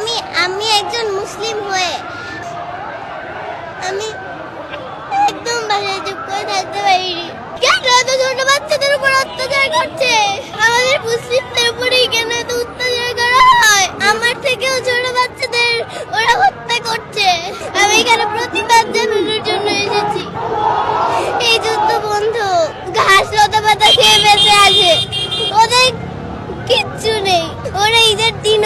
আমি আমি একজন মুসলিম হয়ে আমি একদম বাসায় চুপ করে থাকতে পারিনি। কেন এত ছোট বাচ্চাদের উপর অত্যাচার করছে? আমাদের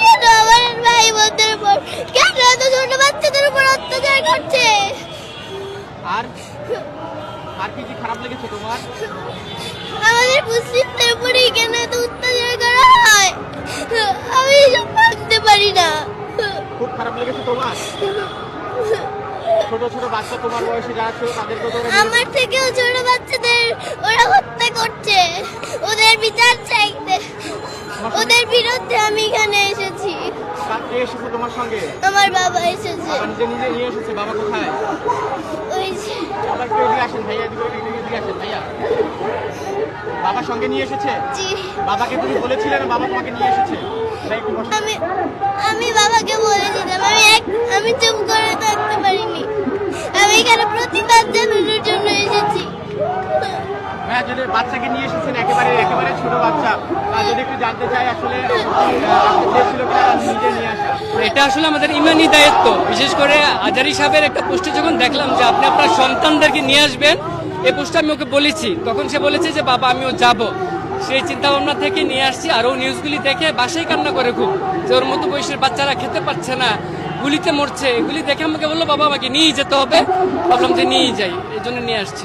কেন আমার ভাই বোনদের উপর। কেন এত ছোট বাচ্চাদের উপর অত্যাচার করছে? আর আর কি কি খারাপ লেগেছে তোমার? আমাদের মুসলিমদের উপরেই কেন এত অত্যাচার করা হয়? আমি এসব ভাবতে পারি না। খুব খারাপ লেগেছে তোমার? ছোট ছোট বাচ্চা তোমার বয়সে যারা ছিল তাদেরকে তো আমার থেকেও ছোট বাচ্চাদের ওরা হত্যা করছে। ওদের বিচার চাইতে। ওদের বিরুদ্ধে আমি এসেছে তোমার সঙ্গে? আমার বাবা এসেছে। বাবা নিজে নিজে নিয়ে এসেছে বাবা কোথায়? ওই যে এদিকে আসেন ভাইয়া এদিকে এদিকে এদিকে আসেন ভাইয়া? বাবা সঙ্গে নিয়ে এসেছে? জি। বাবাকে তুমি বলেছিলে না বাবা তোমাকে নিয়ে এসেছে। আমি আমি বাবাকে বলে দিতাম আমি এক আমি চুপ করে থাকতে পারিনি। আমি এখানে প্রতিবাদ জানানোর জন্য এসেছি। যদি বাচ্চাকে নিয়ে এসেছেন একেবারে একেবারে ছোট বাচ্চা। আর যদি একটু জানতে চাই আসলে আহ, আপনি চেয়েছিল কিনা আর নিজে নিয়ে আসা এটা আসলে আমাদের ইমানি দায়িত্ব। বিশেষ করে আজারি সাহেবের একটা পোস্টে যখন দেখলাম যে আপনি আপনার সন্তানদেরকে নিয়ে আসবেন, এই পোস্টে আমি ওকে বলেছি। তখন সে বলেছে যে, বাবা, আমিও যাব। সেই চিন্তা ভাবনা থেকে নিয়ে আসছি, আর ও নিউজগুলি দেখে বাসায় কান্না করে খুব। যে ওর মতো বয়সের বাচ্চারা খেতে পারছে না, গুলিতে মরছে। এগুলি দেখে আমাকে বলল, বাবা, আমাকে নিয়ে যেতে হবে। ভাবলাম যে নিয়েই যাই, এই জন্য নিয়ে আসছি।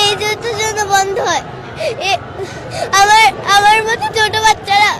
এই যুদ্ধ যেন বন্ধ হয়। আমার আমার মতো ছোট বাচ্চারা